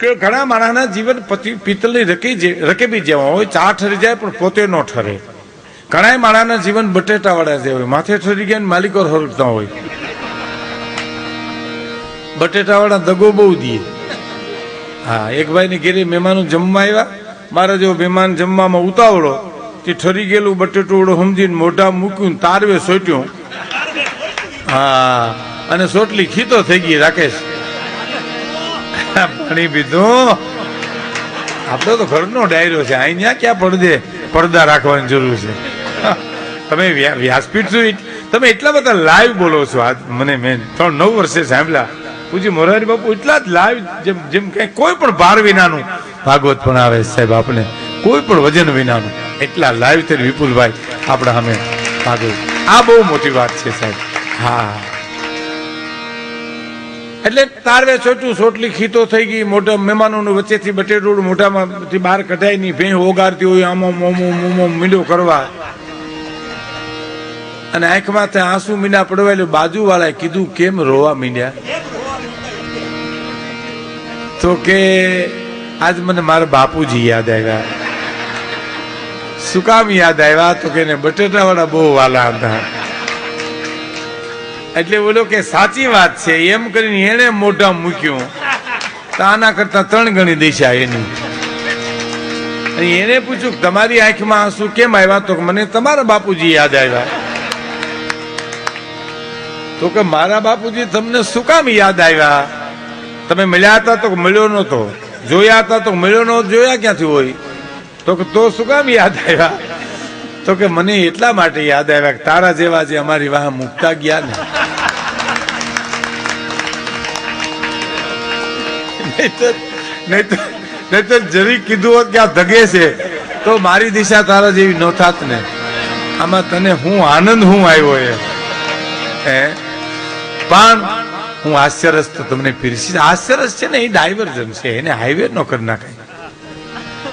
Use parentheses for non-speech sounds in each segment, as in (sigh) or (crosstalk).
કે ઘણા માણસના જીવન પતિ પિત્તલની રકી રકેબી જેવા હોય ચા ઠરી જાય પણ પોતે ન ઠરે. ઘણા માણસના જીવન બટેટાવાળા જે હોય, માથે ઠરી ગયા માલિકો હરકતા હોય. બટેટાવાળા દગો બહુ દીએ હા, એક ભાઈની ઘેરે મહેમાનો જમવા આવ્યા. મારા જેવો મહેમાન જમવામાં ઉતાવળો. તે ઠરી ગયેલું બટેટું સમજીને મોઢા મૂક્યું તારવે સોટ્યું. હા, અને સોટલી ખીતો થઈ ગઈ, રાકેશ. પાણી પીધું. આપણો તો ઘરનો ડાયરો છે. અહીંયા ક્યાં પડદે? પડદા રાખવાની જરૂર છે. તમે વ્યાસપીઠ શું તમે એટલા બધા લાઈવ બોલો છો આજ મને મેં ત્રણ નવ વર્ષે સાંભળ્યા. પૂછી મોરારી બાપુ, એટલા જ લાઈવ જેમ જેમ કઈ કોઈ પણ ભાર વિનાનું ભાગવત પણ આવે સાહેબ આપણે કોઈ પણ વજન વિનાનું. એટલા લાઈવ થઈને વિપુલભાઈ આપણા અમે ભાગવત આ બહુ મોટી વાત છે સાહેબ. હા. એટલે તારવે ચોટ્યું સોટલી ખીતો થઈ ગઈ મોટા મહેમાનોનું વચ્ચેથી બટેટું મોઢામાંથી બહાર કઢાય નહીં ભેં ઓગારતી હોય, આમો મોમો મોમો મીંડો કરવા. અને આંખમાંથી આંસુ મીંડા પડવાયેલું બાજુ વાળાએ કીધું, કેમ રોવા મીંડ્યા? તો કે, આજ મને મારા બાપુજી યાદ આવ્યા. શું કામ યાદ આવ્યા? તો કે બટેટાવાળા બટેટા વાળા બહુ વાલા હતા. એટલે બોલો કે સાચી વાત છે. એમ કરીને એને મોઢા મૂક્યું. તો આના કરતા ત્રણ ગણી દિશા એની. અને એને પૂછ્યું, તમારી આંખમાં આંસુ કેમ આવ્યા? તો મને તમારા બાપુજી યાદ આવ્યા. તો કે, મારા બાપુજી તમને શું કામ યાદ આવ્યા? તમે મળ્યા હતા તો મળ્યો નતો જોયા હતા તો મળ્યો નતો જોયા ક્યાંથી હોય? તો કે, તો શું કામ યાદ આવ્યા? તો કે, મને એટલા માટે યાદ આવ્યા કે તારા જેવા જે અમારી વાહ મૂકતા ગયા ને નહીંતર નહીંતર નહીંતર જરી કીધું હોત કે આ ધગે છે, તો મારી દિશા તારા જેવી ન થાત ને. આમાં તને હું આનંદ હું આવ્યો એ. પણ હું આશ્ચર્ય તમને પીરસી આશ્ચર્ય છે ને એ ડાયવર્ઝન છે, એને હાઈવે નો કરી નાખાય.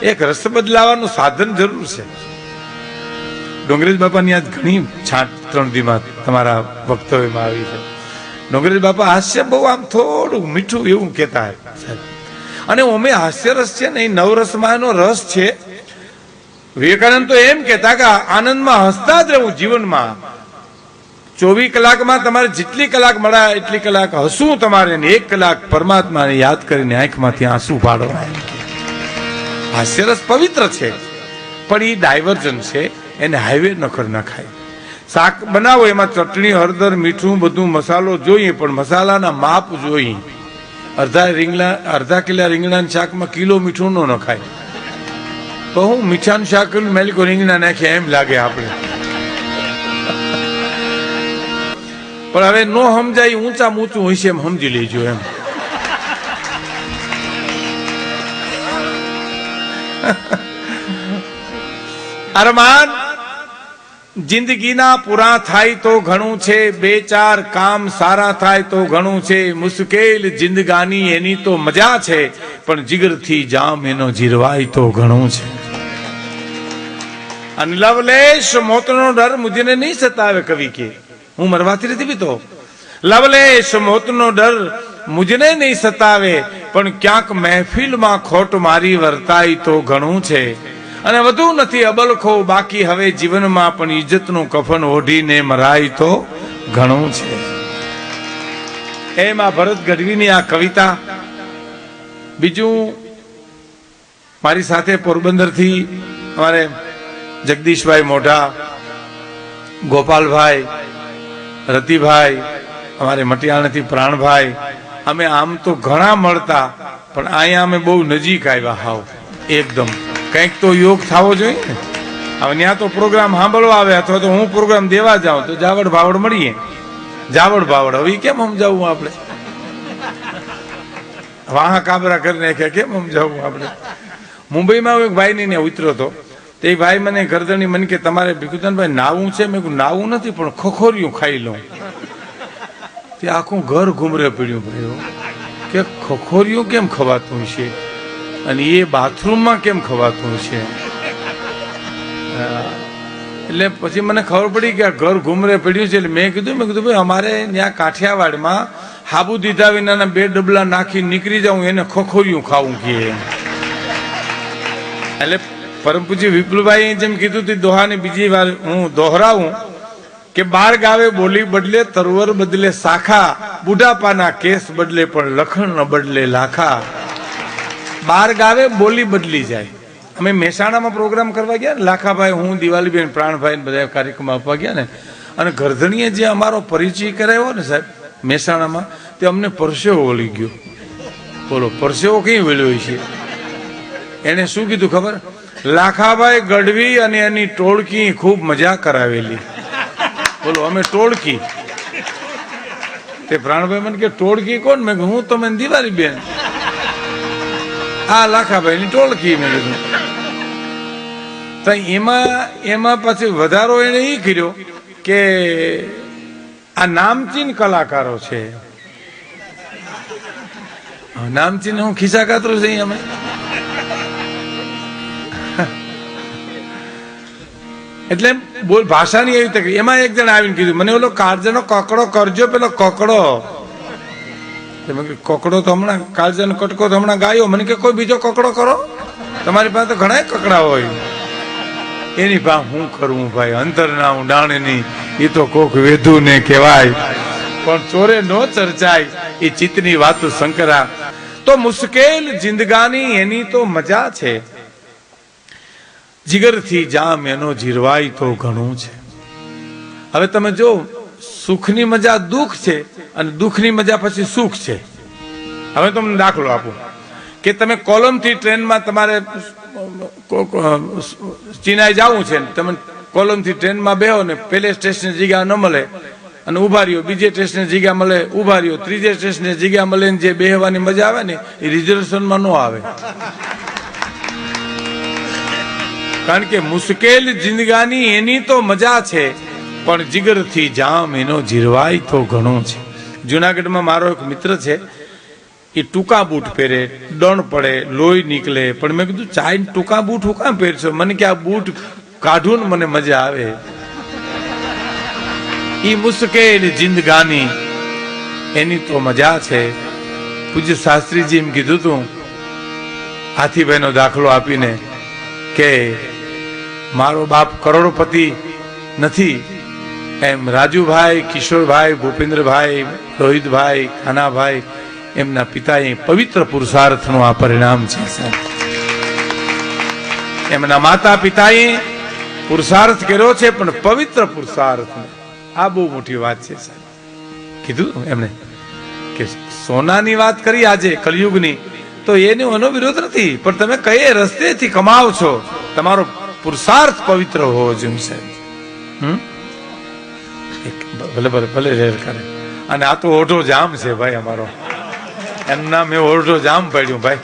એક રસ બદલાવાનું સાધન જરૂર છે. ડોંગરેજ બાપાની આજ ઘણી છાંટ ત્રણ દીમાં તમારા વક્તવ્યમાં આવી છે. ડોંગરેજ બાપા હાસ્ય બહુ આમ થોડું મીઠું એવું કહેતા અને ઓમે હાસ્યરસ છે ને એ નવરસમાં એનો રસ છે. વિવેકાનંદ તો એમ કહેતા કે આનંદમાં હસતા જ રહેવું જીવનમાં. ચોવીસ કલાકમાં તમારે જેટલી કલાક મળ્યા એટલી કલાક હસવું તમારે ને એક કલાક પરમાત્માને યાદ કરીને આંખમાંથી આંસુ પાડો. હાસ્યરસ પવિત્ર છે પણ એ ડાયવર્જન છે એને હાઈવે ન કરી નાખાય. શાક બનાવો, એમાં ચટણી, હળદર, મીઠું, બધું મસાલો જોઈએ, પણ મસાલાના માપ જોઈએ. અડધા રીંગણા, અડધા કિલા રીંગણાના શાકમાં કિલો મીઠું ન નખાય. તો હું મીઠાનું શાક મેલકો રીંગણા નાખ્યા એમ લાગે આપણે. પણ હવે નો સમજાય, ઊંચા ઊંચું હોય છે એમ સમજી લેજો એમ. (laughs) અરમાન! જિંદગીના પૂરા થાય તો ઘણું છે, બે ચાર કામ સારા થાય તો ઘણું છે, મુશ્કેલ જિંદગાની એની તો મજા છે, પણ જીગરથી જામ એનો જીરવાય તો ઘણું છે. અને લવલેશ મોતનો ડર મુજને નહીં સતાવે કવિ કે, હું મરવાથી નથી પીતો લવલેશ મોતનો ડર મુજને નહીં સતાવે, પણ ક્યાંક મહેફિલમાં ખોટ મારી વર્તાય તો ઘણું છે. અને વધુ નથી અબલખો બાકી. હવે જીવનમાં પણ ઇજ્જતનું કફન ઓઢીને મરાય તો ઘણું છે. એમાં ભરત ગઢવીની આ કવિતા. બીજું, મારી સાથે પોરબંદરથી અમારે જગદીશભાઈ મોઢા, ગોપાલભાઈ, રતિભાઈ, અમારે મટિયાણાથી પ્રાણભાઈ, અમે આમ તો ઘણા મળતા, પણ અહીંયા અમે બહુ નજીક આવ્યા હાવ, એકદમ. કંઈક તો યોગ થવો જોઈએ ને. હવે ત્યાં તો પ્રોગ્રામ સાંભળવા આવે અથવા તો હું પ્રોગ્રામ દેવા જાઉં તો જાવડ ભાવડ મળીએ. જાવડ ભાવડ. હવે કેમ સમજાવવું આપણે? વાહ કાબરા કરી નાખ્યા કેમ સમજાવવું આપણે? મુંબઈમાં હું એક ભાઈ ને ઉતર્યો હતો. તે ભાઈ મને ગરદણી મને કે તમારે ભીખુદાનભાઈ નાવું છે? મેં નાવું નથી, પણ ખોખોરિયું ખાઈ લઉં. તે આખું ઘર ઘૂમરે પડ્યું ભાઈ કે ખોખોરિયું કેમ ખવાતું છે અને એ બાથરૂમમાં કેમ ખવાતું છે એટલે પછી મને ખબર પડી કે ઘર ઘૂમરે પડ્યું છે એટલે મેં કીધું મેં કીધું, ભાઈ, અમારે ત્યાં કાઠિયાવાડમાં હાબુ દીધા વિનાના બે ડબલા નાખી નીકળી જાઉં, એને ખોખોરિયું ખાવું કે. એટલે પરમ પૂજ્ય વિપુલભાઈ જેમ કીધું હતું દોહાની બીજી વાર હું દોહરાવું કે બાર ગાવે બોલી બદલે, તરવર બદલે, શાખા, બુઢાપાના કેસ બદલે પણ લખણ ન બદલે, લાખા. બાર ગાવે, બોલી બદલી જાય. અમે મહેસાણામાં પ્રોગ્રામ કરવા ગયા લાખાભાઈ, હું, દિવાલીબેન, પ્રાણભાઈ બધા કાર્યક્રમ આપવા ગયા ને, અને ગરધણીએ જે અમારો પરિચય કરાવ્યો ને સાહેબ, મહેસાણામાં, તે અમને પરસેવો વળી ગયો. બોલો, પરસેવો કઈ વળ્યો છે? એને શું કીધું ખબર? લાખાભાઈ ગઢવી અને એની ટોળકી ખૂબ મજા કરાવેલી. બોલો, અમે ટોળકી. તે પ્રાણભાઈ મને કે, ટોળકી કોણ? મેં હું, તમે દિવાળી બેન આ લાખાભાઈ ની ટોળકી મેં કીધું. તો એમાં એમાં પછી વધારો એને એ કર્યો કે આ નામચીન કલાકારો છે. નામચીન હું ખિસ્સા કાતરું છે અમે એટલે બોલ, ભાષાની એવી તકલીફ. એમાં એક જણ આવીને કીધું, મને ઓલો કાળજાનો કકડો કરજો, પેલો કકડો. કકડો તો હમણાં કાળજાનો કટકો તો હમણાં ગાયો. મને કે, કોઈ બીજો કકડો કરો? તમારી પાસે ઘણા કકડા હોય. એની પા હું કરું ભાઈ? અંતરના ઉડાણની એ તો કોક વેધુ ને કહેવાય. પણ ચોરે નો ચર્ચાય એ ચિતની વાતો શંકરા, તો મુશ્કેલ જિંદગાની એની તો મજા છે. જીગરથી જામ એનો જીરવાય તો ઘણું છે. હવે તમે જો સુખની મજા દુઃખ છે અને દુઃખની મજા પછી સુખ છે. હવે તમને દાખલો આપું. કે તમે કોલમથી ટ્રેનમાં તમારે ચીનાઈ જવું છે ને, તમે કોલમથી ટ્રેનમાં બેહો ને, પેલે સ્ટેશને જગ્યા ન મળે અને ઊભા રહ્યો બીજે સ્ટેશને જગ્યા મળે ઊભા રહ્યો ત્રીજે સ્ટેશને જગ્યા મળે ને જે બેહવાની મજા આવે ને, એ રિઝર્વેશનમાં ન આવે. કારણ કે મુશ્કેલ જિંદગાની એની તો મજા છે. પણ જીગરથી જામ એનો જીરવાય તો ઘણો છે. જુનાગઢમાં મારો એક મિત્ર છે, એ ટૂંકા બૂટ પહેરે ડણ પડે, લોહી નીકળે. પણ મેં કીધું ચાઈ ટૂંકા બૂટ હું કામ પહેરશો? મને કે આ બૂટ કાઢું ને મને મજા આવે. એ મુશ્કેલ જિંદગાની. એની તો મજા છે. પૂજ્ય શાસ્ત્રીજી એમ કીધું તું હાથીભાઈનો દાખલો આપીને કે, મારો બાપ કરોડપતિ નથી એમ રાજુભાઈ, કિશોરભાઈ, ભૂપેન્દ્રભાઈ, રોહિતભાઈ, ખાનાભાઈ, એમના પિતાએ પવિત્ર પુરુષાર્થનું આ પરિણામ છે એમના માતા પિતાએ પુરુષાર્થ કર્યો છે, પણ પવિત્ર પુરુષાર્થ. આ બહુ મોટી વાત છે, સાહેબ. કીધું એમને કે સોનાની વાત કરી આજે, કલયુગની. તો એને એનો વિરોધ નથી, પણ તમે કઈ રસ્તેથી કમાવ છો? તમારો પુરુષાર્થ પવિત્ર હોવો જોઈએ, સાહેબ. હમ? ભલે ભલે ભલે રેર કરે. અને આ તો ઓઢો જામ છે ભાઈ અમારો. એમ નામ એ ઓઢો જામ પડ્યું ભાઈ.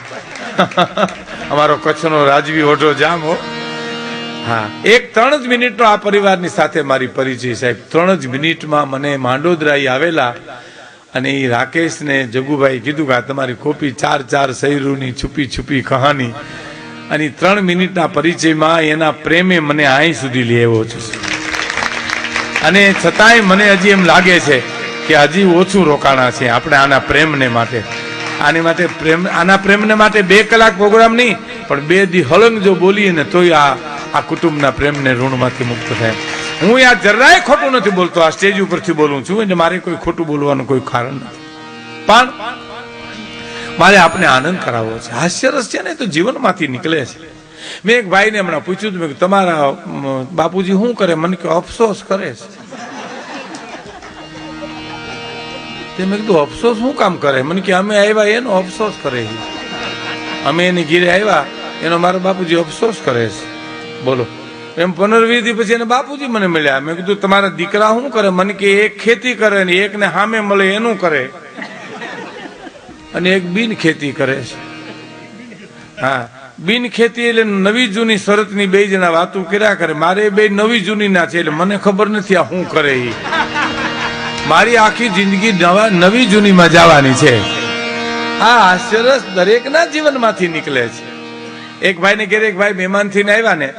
(laughs) અમારો કચ્છનો રાજવી ઓઢો જામ હો. હા, એક ત્રણ જ મિનિટનો આ પરિવારની સાથે મારી પરિચય સાહેબ. ત્રણ જ મિનિટમાં મને માંડોદરાઈ આવેલા અને એ રાકેશને જગુભાઈ કીધું કે આ તમારી કોપી ચાર ચાર સૈરુની છુપી છુપી કહાની. અને ત્રણ મિનિટના પરિચયમાં એના પ્રેમે મને અહીં સુધી લઈ આવ્યો છે. અને છતાંય મને હજી એમ લાગે છે કે હજી ઓછું રોકાણા છે આપણે આના પ્રેમને માટે. આની માટે પ્રેમ, આના પ્રેમને માટે બે કલાક પ્રોગ્રામ નહીં, પણ બે દી હળંગ જો બોલીએ ને તોય આ આ કુટુંબના પ્રેમને ઋણમાંથી મુક્ત થાય. હું આ જરાય ખોટું નથી બોલતો, આ સ્ટેજ ઉપરથી બોલું છું, એટલે મારે કોઈ ખોટું બોલવાનું કોઈ કારણ નથી. પણ મારે આપણે આનંદ કરાવવો છે. હાસ્ય રસ છે ને તો જીવનમાંથી નીકળે છે. મેં એક ભાઈને હમણાં પૂછ્યું મેં તમારા બાપુજી શું કરે? મને કે, અફસોસ કરે છે. તે મેં કીધું, અફસોસ શું કામ કરે? મને કે, અમે આવ્યા, એનો અફસોસ કરે છે. અમે એની ઘીરે આવ્યા, એનો મારો બાપુજી અફસોસ કરે છે. બોલો. એમ પુનર્વિધિ પછી એને બાપુજી મને મળ્યા. મેં કીધું, તમારા દીકરા શું કરે? મને કે, એક ખેતી કરે ને એકને સામે મળે, એનું કરે. અને એક બિન ખેતી કરે છે. હા. બિન ખેતી એટલે નવી જૂની શરતની બે જણા વાતો કર્યા કરે. મારે બે નવી જૂની ના છે એટલે મને ખબર નથી આ શું કરે એ મારી આખી જિંદગી નવા નવી જૂનીમાં જવાની છે. આ આશ્ચર્ય દરેકના જીવનમાંથી નીકળે છે. એક ભાઈને ઘેર એક ભાઈ મહેમાન થઈને આવ્યા ને,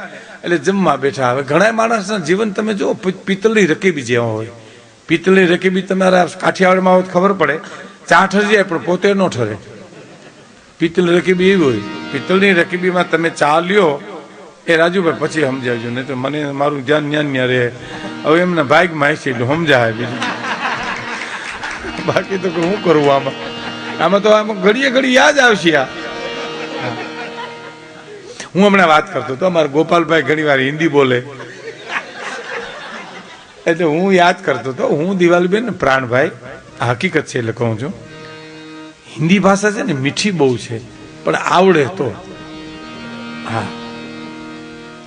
એટલે જમવા બેઠા. હવે ઘણા માણસના જીવન તમે જો પિત્તળની રકેબી જેવા હોય. પિત્તળની રકેબી તમારા કાઠિયાવાડમાં ખબર પડે. ચા ઠરી જાય, પણ પોતે ન ઠરે. પિત્તળ રકીબી એવી હોય. પિત્તળની રકીબીમાં તમે ચા લ્યો, એ રાજુભાઈ પછી સમજાવજો, નહીં તો મને મારું ધ્યાન જ્ઞાન ન્યા રહે. હવે એમના ભાગમાં માહિતી એટલે સમજાય બીજું. બાકી તો હું કરું આમાં? આમાં તો આમાં ઘડીએ ઘડી યાદ આવશે આ. હું હમણાં વાત કરતો તો અમારા ગોપાલભાઈ ઘણી વાર હિન્દી બોલે. એટલે હું યાદ કરતો તો હું દિવાલીબેન પ્રાણભાઈ હકીકત છે એટલે કહું છું. હિન્દી ભાષા છે ને મીઠી બહુ છે, પણ આવડે તો. હા.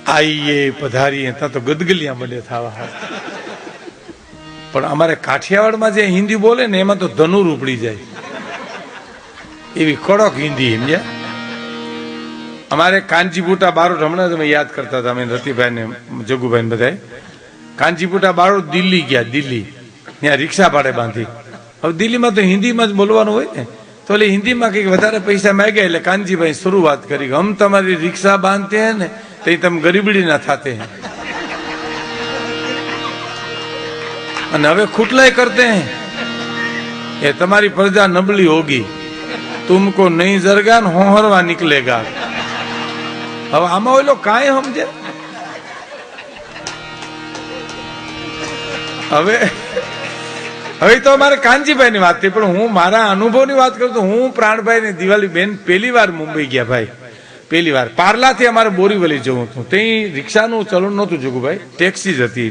આઈએ પધારીએ, ત્યાં તો ગદગલિયા મળે થવા પણ અમારે કાઠિયાવાડમાં જે હિન્દી બોલે ને, એમાં તો ધનુર ઉપડી જાય. એવી કડક હિન્દી, સમજ્યા? અમારે કાંજીપુટા બારોટ હમણાં તમે યાદ કરતા હતા, અમે રતિભાઈ ને જગુભાઈ ને બધાય કાંજીપુટા બારોટ દિલ્હી ગયા, દિલ્હી. ત્યાં રિક્ષા ભાડે બાંધી. હવે દિલ્હીમાં તો હિન્દીમાં જ બોલવાનું હોય ને. તો એટલે હિન્દીમાં કંઈક વધારે પૈસા માગ્યા એટલે કાનજીભાઈ શરૂઆત કરી હમ તમારી રિક્ષા બાંધતે હે ને, તો તમે ગરીબડી ના થાતે હે. અને હવે ખુટલાય કરતે હે. એ તમારી પ્રજા નબળી હોગી. તુમકો નહીં જરગા ને હોહરવા નીકળેગા. હવે આમાં ઓલો કાંઈ સમજે? હવે હવે તો અમારે કાનજીભાઈ ની વાત થઈ, પણ હું મારા અનુભવની વાત કરું તો હું પ્રાણભાઈ ને દિવાળી બેન પહેલી વાર મુંબઈ ગયા ભાઈ. પહેલી વાર. પાર્લાથી અમારે બોરીવલી જવું હતું. ત્યાં રિક્ષાનું ચલણ નહોતું જોગુભાઈ. ટેક્સી જ હતી.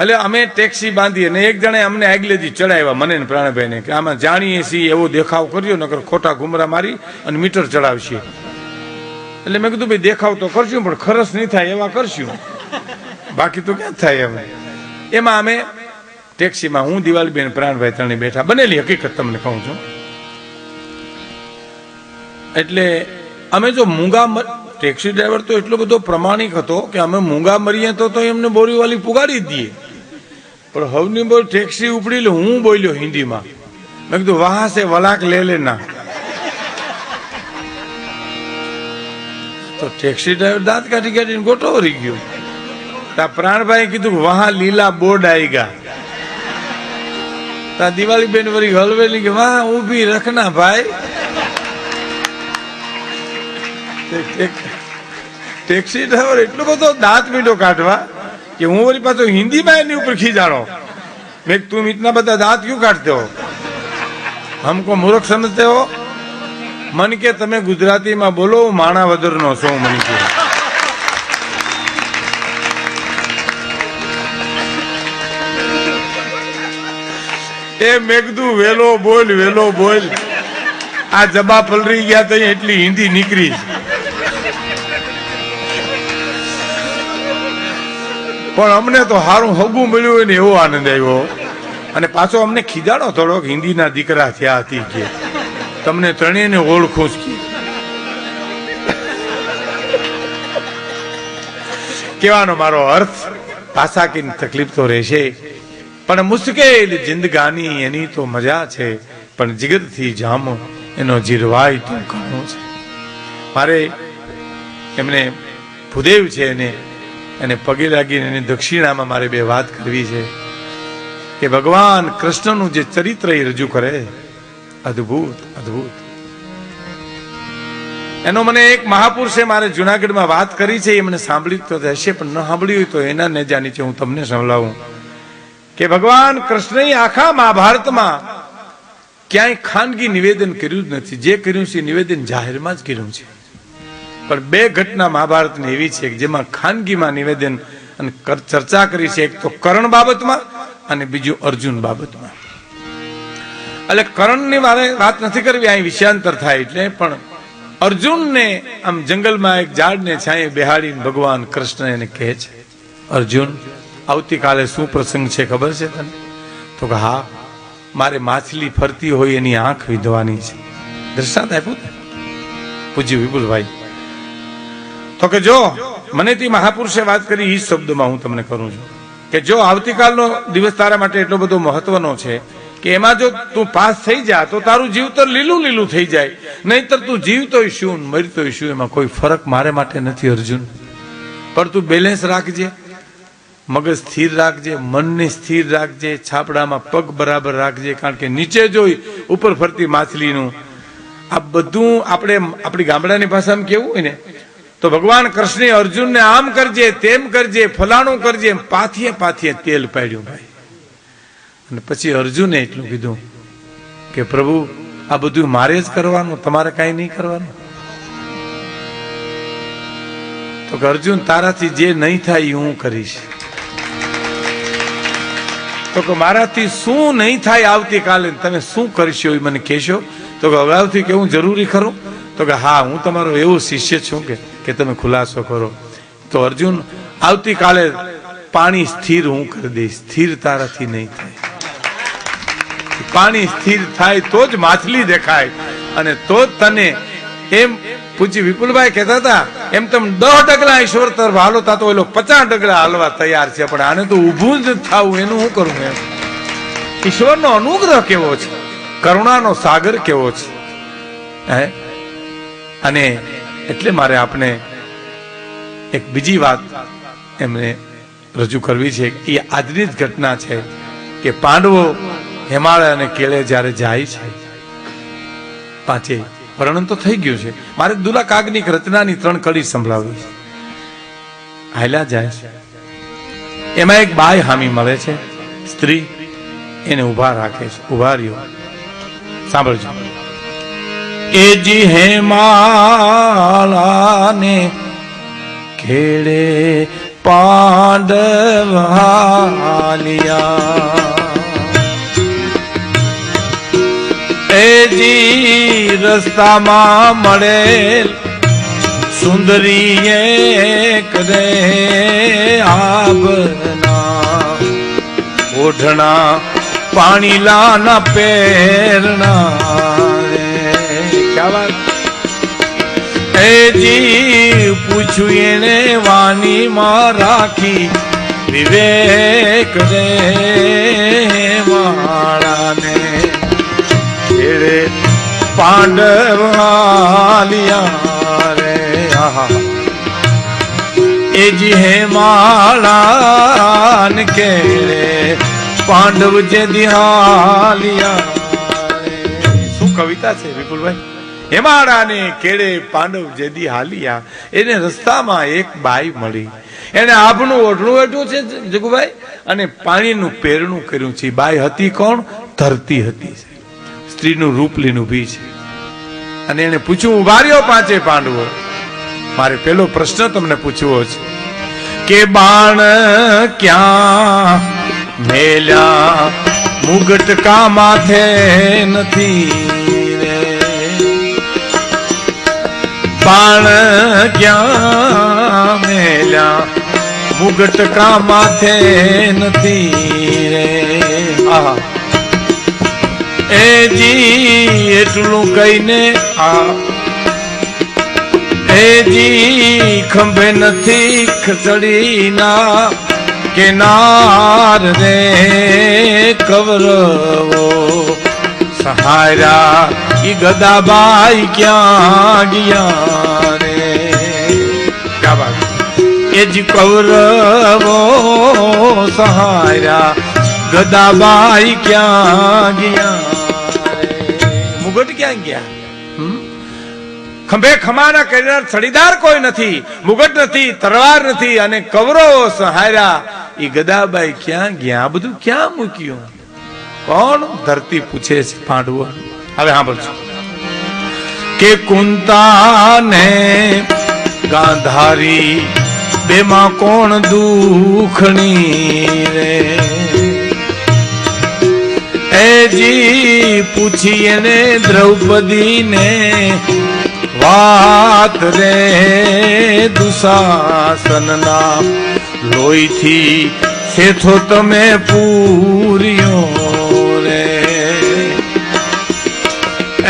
એટલે અમે ટેક્સી બાંધી અને એક જણે અમને આગલેથી ચડાવ્યા, મને ને પ્રાણભાઈને, કે આમાં જાણીએ છીએ, એવો દેખાવ કર્યો, નકર ખોટા ઘુમરા મારી અને મીટર ચડાવશે. એટલે મેં કીધું, ભાઈ, દેખાવ તો કરશું, પણ ખરસ નહીં થાય, એવા કરશું. બાકી તો ક્યાં થાય એમ? એમાં અમે ટેક્સીમાં હું દિવાળીબેન પ્રાણભાઈ ત્રણે બેઠા. બનેલી હકીકત તમને કહું છું. એટલે અમે જો મૂંગા ટેક્સી ડ્રાઈવર તો એટલો બધો પ્રમાણિક હતો કે અમે મૂંગા મરીએ તો તો એમને બોરીવાલી પુગાડી દઈએ. પણ હવની બોલ ટેક્સી ઉપડી એટલે હું બોલ્યો હિન્દીમાં. મેં કીધું, વાહ સે વલાક લે લેના તો ટેક્સી ડ્રાઈવર દાંત કાઢી કાઢીને ગોટો વરી ગયો. તા પ્રાણભાઈ કીધું, વાહ, લીલા બોર્ડ આઈગા તા દિવાળી બેન વળી હલવેલી કે, વાહ, ઊભી રખના ભાઈ. ટેક્સી ડ્રાઈવર એટલો બધો દાંત મીંડો કાઢવા કે હું વળી પાછો હિન્દીમાં એની ઉપર ખીજાણો. મેં તું ઇતના બધા દાંત ક્યુ કાઢતે? હો હમકો મૂર્ખ સમજતે હો મન કે તમે ગુજરાતીમાં બોલો માણાવદરનો છો વદરનો છું, મન કે. એ મેં કીધું વેલો બોલ વેલો બોલ. આ જબા પલરી ગયા તો એટલી હિન્દી નીકળી પણ અમને તો સારું હગું મળ્યું હોય ને એવો આનંદ આવ્યો. અને પાછો અમને ખીજાડો થોડોક હિન્દીના દીકરા થયા હતી કે. તમને ત્રણેયને ઓળખું જ કહેવાનો મારો અર્થ? પાછા કે તકલીફ તો રહેશે. પણ મુશ્કેલ જિંદગાની એની તો મજા છે, પણ જીગરથી જામો એનો જીરવાય તો ઘણો છે. મારે એમને ભૂદેવ છે એને એને પગે લાગીને એની દક્ષિણામાં મારે બે વાત કરવી છે. કે ભગવાન કૃષ્ણનું જે ચરિત્ર એ રજૂ કરે, અદ્ભુત અદ્ભુત. એનો મને એક મહાપુરુષે મારે જુનાગઢમાં વાત કરી છે, એ મને સાંભળી તો હશે પણ ન સાંભળ્યું હોય તો એના નેજા નીચે હું તમને સંભળાવું. કે ભગવાન કૃષ્ણએ આખા મહાભારતમાં ક્યાંય ખાનગી નિવેદન કર્યું જ નથી. જે કર્યું છે નિવેદન જાહેરમાં જ કર્યું છે. પણ બે ઘટના મહાભારતની એવી છે કે જેમાં ખાનગીમાં નિવેદન અને ચર્ચા કરી છે. એક તો કરણ બાબતમાં અને બીજું અર્જુન બાબતમાં. એટલે કરણની મારે વાત નથી કરવી, અહીં વિષયાંતર થાય એટલે, પણ અર્જુનને આમ જંગલમાં એક ઝાડને છાંયે બેહાડીને ભગવાન કૃષ્ણ એને કહે છે, અર્જુન આવતીકાલે શું પ્રસંગ છે ખબર છે તને? તો કે હા, મારે માછલી ફરતી હોય એની આંખ વિધવાની છે. દ્રષ્ટાંત આપ્યું ને? પૂજ્ય વિપુલભાઈ. તો કે જો, મને તે મહાપુરુષે વાત કરી એ શબ્દમાં હું તમને કરું છું. કે જો આવતીકાલનો દિવસ તારા માટે એટલો બધો મહત્વનો છે, કે એમાં જો તું પાસ થઈ જા, તો તારું જીવતર લીલું લીલું થઈ જાય. નહીતર તું જીવતોય શું મરતો શું, એમાં કોઈ ફરક મારે માટે નથી અર્જુન. પણ તું બેલેન્સ રાખજે. મગજ સ્થિર રાખજે, મનને સ્થિર રાખજે, છાપડામાં પગ બરાબર રાખજે, કારણ કે નીચે જોઈ ઉપર ફરતી માછલીનું. આ બધું આપણે આપણી ગામડાની ભાષામાં કેવું હોય ને? તો ભગવાન કૃષ્ણે અર્જુનને આમ કરજે, તેમ કરજે, ફલાણું કરજે પાથીએ પાથીએ તેલ પાડ્યું ભાઈ. અને પછી અર્જુને એટલું કીધું કે પ્રભુ, આ બધું મારે જ કરવાનું, તમારે કાંઈ નહીં કરવાનું. તો કે અર્જુન, તારાથી જે નહીં થાય એ હું કરીશ. તો કે મારાથી શું નહીં થાય આવતીકાલે તમે શું કરશો એ મને કહેશો? તો કે અગાઉથી કેવું જરૂરી ખરું? તો કે હા, હું તમારો એવો શિષ્ય છું કે કે તમે ખુલાસો કરો. તો અર્જુન આવતીકાલે પાણી સ્થિર હું કરી દઈશ. સ્થિર તારાથી નહીં થાય. પાણી સ્થિર થાય તો જ માછલી દેખાય. અને તો જ તને એમ પૂછી વિપુલભાઈ કહેતા હતા, એમ તમે દસ ડગલા ઈશ્વર તરફ હાલો, તા ઓલો પચાસ ડગલા હાલવા તૈયાર છે, પણ આને તો ઊભું જ થવું, એનું શું કરું એમ? ઈશ્વરનો અનુગ્રહ કેવો છે? કરુણાનો સાગર કેવો છે? હે? અને એટલે મારે આપણે એક બીજી વાત એમને રજૂ કરવી છે, એ આજની જ ઘટના છે કે પાંડવો હિમાલય અને કેળે જ્યારે જાય છે, પાંચે વર્ણન તો થઈ ગયું છે. મારે દુલા કાગની રચનાની ત્રણ કડી સંભળાવી હાલ્યા જાય છે. એમાં એક બાય હામી મળે છે. સ્ત્રી એને ઊભા રાખે છે. ઊભા રહ્યો. સાંભળજો. એ જી હેમાલાને ખેડે પાંડવાલિયા. એજી રસ્તામાં મળેલ સુંદરી એક રે આભના. ઓઢણા પાણીલાના પેરણા રે. ક્યા વાત? એજી પૂછ્યું એને વાણીમાં રાખી વિવેક રે ખેડે પાંડવાલિયા રે આહા એ જી હે માળાન કેળે પાંડવ જે દિહાલિયા રે. શું કવિતા છે વિપુલભાઈ હેમાડાને કેળે પાંડવ જેદી હાલિયા એને રસ્તામાં એક બાઈ મળી એને આપનું ઓઢણું વેઠું છે જગુભાઈ અને પાણીનું પેરણું કર્યું છે બાઈ હતી કોણ ધરતી હતી સ્ત્રીનું રૂપ લઈને ઊભી છે. અને એને પૂછ્યું ઊભા પાંચે પાંડવો? મારે પેલો પ્રશ્ન તમને પૂછવો છે, કે બાણ ક્યાં મેલ્યા? મુગટ કા માથે નથી રે? બાણ ક્યાં મેલ્યા? મુગટ કા માથે નથી રે? આહા. એજી એટલું કહીને આ એજી ખંભે નથી ખસડીના કિનાર રે કવરવો. સહારા ઈ ગદાબાઈ ક્યાં ગયા રે? ક્યા વાત એજી કૌરવો સહારા ગદાબાઈ ક્યાં ગયા? મુગટ ક્યાં ગયા? ખંભે ખમાના કરનાર સડીદાર કોઈ નથી, મુગટ નથી તરવાર નથી, અને કવરો સહારા એ ગદાબાઈ ક્યાં ગયા? બધું ક્યાં મૂક્યું? કોણ ધરતી પૂછે છે પાંડવો હવે સાંભળજો. કે કુંતા ને ગાંધારી, બેમાં કોણ દુખણી રે? એજી પૂછી એને દ્રૌપદી ને વાત રે દુશાસનના લોહીથી શેઠો તમે પૂર્યો રે?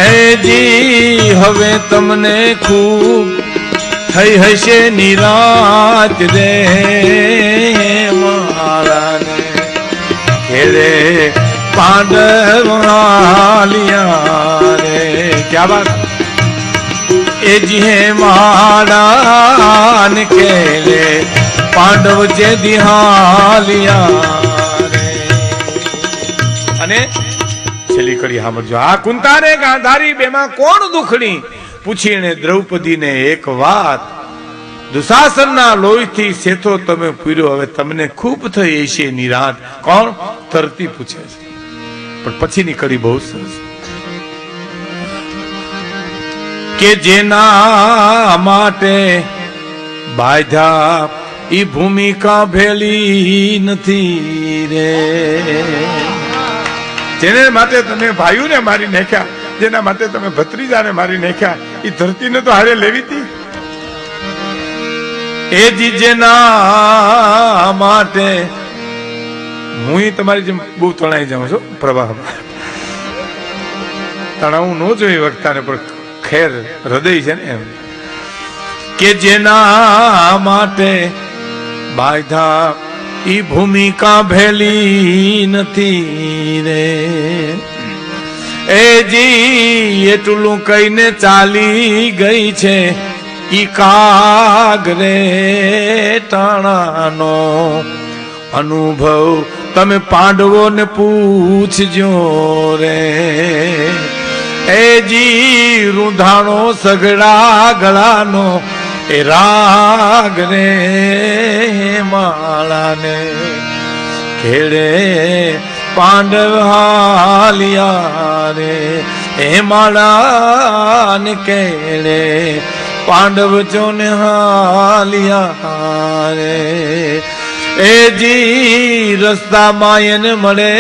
એજી હવે તમને ખૂબ થઈ હશે નિરાત રે મારાને. ખેડે પાંડવાલિયા રે. ક્યા વાત? એ જી હે માડાન કેલે પાંડવ જે દિહાલિયા અને છેલ્લી કડી સાંભળજો. આ કુંતાને ગાંધારી બેમાં કોણ દુખણી? પૂછીને દ્રૌપદીને એક વાત. દુશાસનના લોહીથી સેથો તમે પૂર્યો. હવે તમને ખૂબ થઈ હશે નિરાંત. કોણ? ધરતી પૂછે છે. પણ પછીની કડી બહુ સરસ. કે જેના માટે બાધા ઈ ભૂમિકા ભેલી નથી રે. જેને માટે તમે ભાઈઓને મારી નાખ્યા, જેના માટે તમે ભત્રીજાને મારી નાખ્યા એ ધરતીને તો હારે લેવી હતી. એ જેના માટે હું તમારી જેમ બહુ તણાઈ જાઉં છું, પ્રવાહમાં. તણાવું ન જોઈ વક્તાને, પણ ખેર હૃદય છે ને એમ. કે જેના માટે બાયધા ઈ ભૂમિકા ભેલી નથી રે. એ જી એટલું કહીને ચાલી ગઈ છે, ઈ કાગરે ટાણાનો અનુભવ તમે પાંડવોને પૂછજો રે. એ જી રૂંધાણો સગડા ગળાનો, એ રાગ રે માળાને. ખેડે પાંડવ હાલિયા રે, એ માળાને કેળે પાંડવ ચોને હાલિયા રે. એ જી રસ્તા માયન મળે.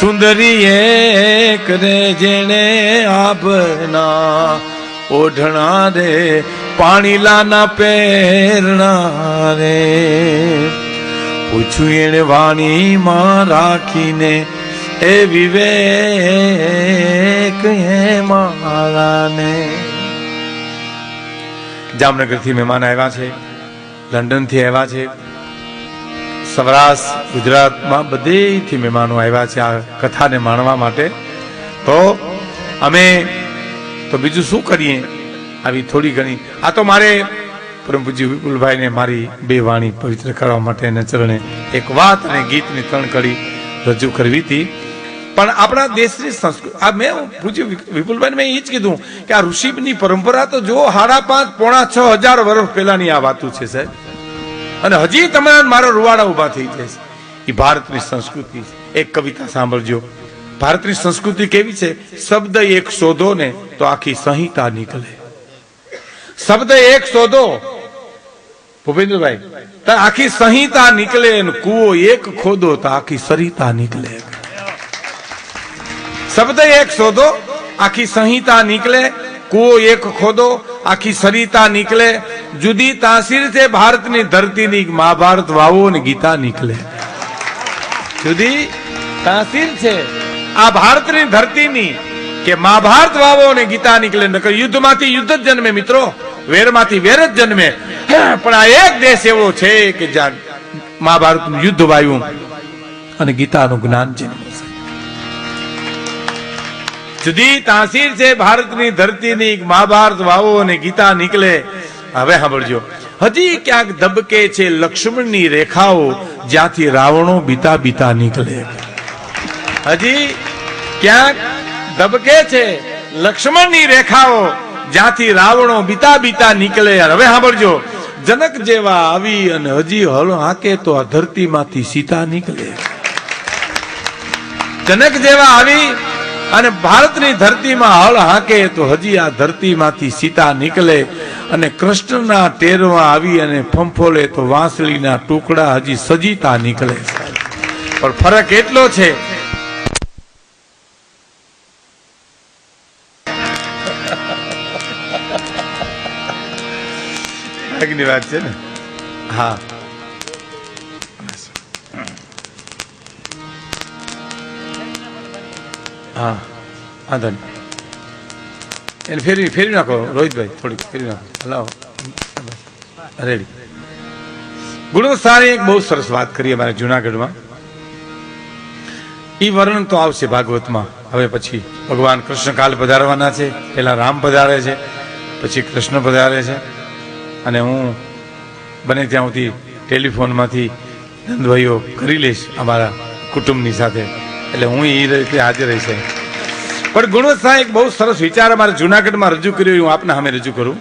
સુંદરી એક રે જેણે આપના ઓઢણા રે પાણીલાના પેરણા રે પૂછ્યું એને વાણીમાં રાખીને એ વિવેક હે મારાને જામનગરથી મહેમાન આવ્યા છે લંડનથી આવ્યા છે. સૌરાષ્ટ્ર ગુજરાતમાં બધેથી મહેમાનો આવ્યા છે આ કથાને માણવા માટે. તો અમે, તો બીજું શું કરીએ? આવી થોડી ઘણી. આ તો મારે પરમ વિપુલભાઈને મારી બે વાણી પવિત્ર કરવા માટે એના ચરણે એક વાત અને ગીતની ત્રણ કડી રજૂ કરવી હતી. પણ આપણા દેશની સંસ્કૃતિ આ મેં પૂછ્યું વિપુલભાઈ મેં એ જ કીધું કે આ ઋષિની પરંપરા તો જો સાડા પાંચ પોણા છ હજાર વર્ષ પહેલાની આ વાતું છે સાહેબ. અને હજી તમે મારો રૂવાડા ઊભા થઈ જશે એ ભારતની સંસ્કૃતિ એક કવિતા સાંભળજો. ભારતની સંસ્કૃતિ કેવી છે? શબ્દ એક શોધો ને તો આખી સંહિતા નીકળે. શબ્દ એક શોધો. ભૂપેન્દ્રભાઈ આખી સંહિતા નીકળે કૂવો એક ખોદો તો આખી સરિતા નીકળે. શબ્દ એક શોધો. આખી સંહિતા નીકળે. કૂવો એક ખોદો, આખી સરિતા નીકળે. જુદી તાસીર છે ભારતની ધરતીની, મહાભારત વાવો ને ગીતા નીકળે. જુદી તાસીર છે આ ભારતની ધરતીની કે મહાભારત વાવો ને ગીતા નીકળે. નકર યુદ્ધમાંથી યુદ્ધ જ જન્મે મિત્રો, વેરમાંથી વેર જ જન્મે. પણ આ એક દેશ એવો છે કે જ્યાં મહાભારતનું યુદ્ધ વાયું. અને ગીતાનું જ્ઞાન છે. જુદી તાસીર છે ભારતની ધરતીની મહાભારત વાવો અને ગીતા નીકળે. હવે સાંભળજો. હજી ક્યાંક ધબકે છે લક્ષ્મણની રેખાઓ, જ્યાંથી રાવણો બીતા બીતા નીકળે. હજી ક્યાંક ધબકે છે લક્ષ્મણની રેખાઓ, જ્યાંથી રાવણો બીતા બીતા નીકળે. હવે સાંભળજો. જનક જેવા આવી અને હજી હળ હાકે તો આ ધરતીમાંથી સીતા નીકળે. જનક જેવા આવી અને ભારતની ધરતીમાં હળ હાકે તો હજી આ ધરતીમાંથી સીતા નીકળે અને કૃષ્ણના ટેરમાં આવી અને ફંફોલે તો વાંસળીના ટુકડા હજી સજીતા નીકળે પણ ફરક એટલો છે વાત છે ને? હા. હા વાંધો નહીં એને ફેરવી ફેરવી નાખો, રોહિતભાઈ, થોડીક ફેરવી નાખો. હલાવો. રેડી ગુણવત્તાની એક બહુ સરસ વાત કરી અમારે જુનાગઢમાં. એ વર્ણન તો આવશે ભાગવતમાં. હવે પછી ભગવાન કૃષ્ણ કાલ પધારવાના છે પેલા રામ પધારે છે, પછી કૃષ્ણ પધારે છે. અને હું બને ત્યાં સુધી ટેલિફોનમાંથી નંદભાઈઓ કરી લઈશ અમારા કુટુંબની સાથે. એટલે હું એ રીતે હાજર રહીશ પણ ગુણવત્તા એક બહુ સરસ વિચાર અમારે જુનાગઢમાં રજૂ કર્યો, હું આપના સામે રજૂ કરું.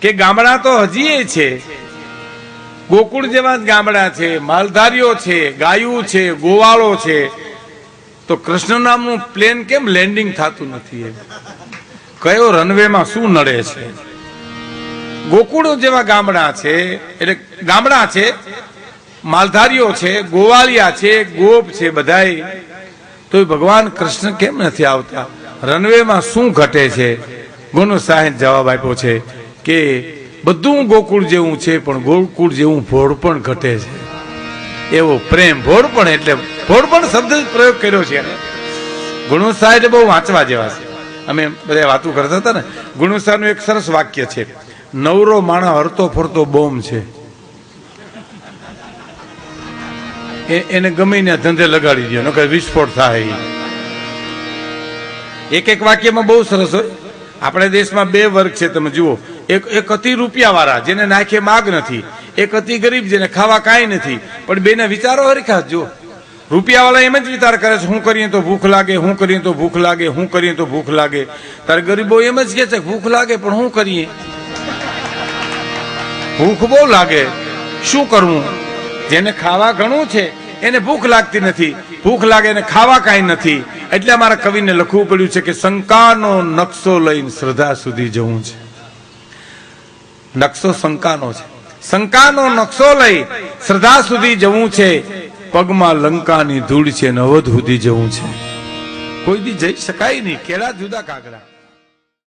કે ગામડા તો હજી એ છે. ગોકુળ જેવા જ ગામડા છે, માલધારીઓ છે, ગાયું છે, ગોવાળો છે. તો કૃષ્ણ નામનું પ્લેન કેમ લેન્ડિંગ થતું નથી? કયો રનવેમાં શું નડે છે? ગોકુળો જેવા ગામડા છે, એટલે ગામડા છે, માલધારીઓ છે, ગોવાળિયા છે, ગોપ છે બધાય. તો ભગવાન કૃષ્ણ કેમ નથી આવતા? રનવેમાં શું ઘટે છે? ગુનો સાહેબ જવાબ આપ્યો છે કે બધું ગોકુળ જેવું છે, પણ ગોકુળ જેવું ભોળ પણ ઘટે છે. એવો પ્રેમ ભોળ પણ એટલે ભોળ પણ શબ્દ પ્રયોગ કર્યો છે. ગુણવંત સાહેબ બહુ વાંચવા જેવા છે. અમે બધા વાતો કરતા હતા ને. ગુણવંત સાહેબનું એક સરસ વાક્ય છે, નવરો માણસ હરતો ફરતો બોમ્બ છે. એને ગમે ને ધંધે લગાડી દો નકર વિસ્ફોટ થાય. એક એક વાક્યમાં બહુ સરસ હોય. આપણે દેશમાં બે વર્ગ છે, તમે જુઓ. એક એક અતિ રૂપિયા વાળા જેને નાખે માગ નથી. એક અતિ ગરીબ, જેને ખાવા કાંઈ નથી. પણ બેના વિચારો હરખા જુઓ. રૂપિયા વાળા એમ જ વિચાર કરે છે, હું કરીએ તો ભૂખ લાગે, હું કરીએ તો ભૂખ લાગે, હું કરીએ તો ભૂખ લાગે. તારે ગરીબો એમ જ કે છે, ભૂખ લાગે, પણ હું કરીએ? ભૂખ બહુ લાગે. શું કરવું? જેને ખાવા ઘણું છે, એને ભૂખ લાગતી નથી. ભૂખ લાગે એને ખાવા કાંઈ નથી. એટલે અમારા કવિને લખવું પડ્યું છે કે શંકાનો નકશો લઈને શ્રદ્ધા સુધી જવું છે. નકશો શંકાનો છે. શંકાનો નકશો લઈ શ્રદ્ધા સુધી જવું છે. પગમાં લંકાની ધૂળ છે ને અવધ સુધી જવું છે. કોઈ દી જઈ શકાય નહીં. કેળા જુદા કાગડા.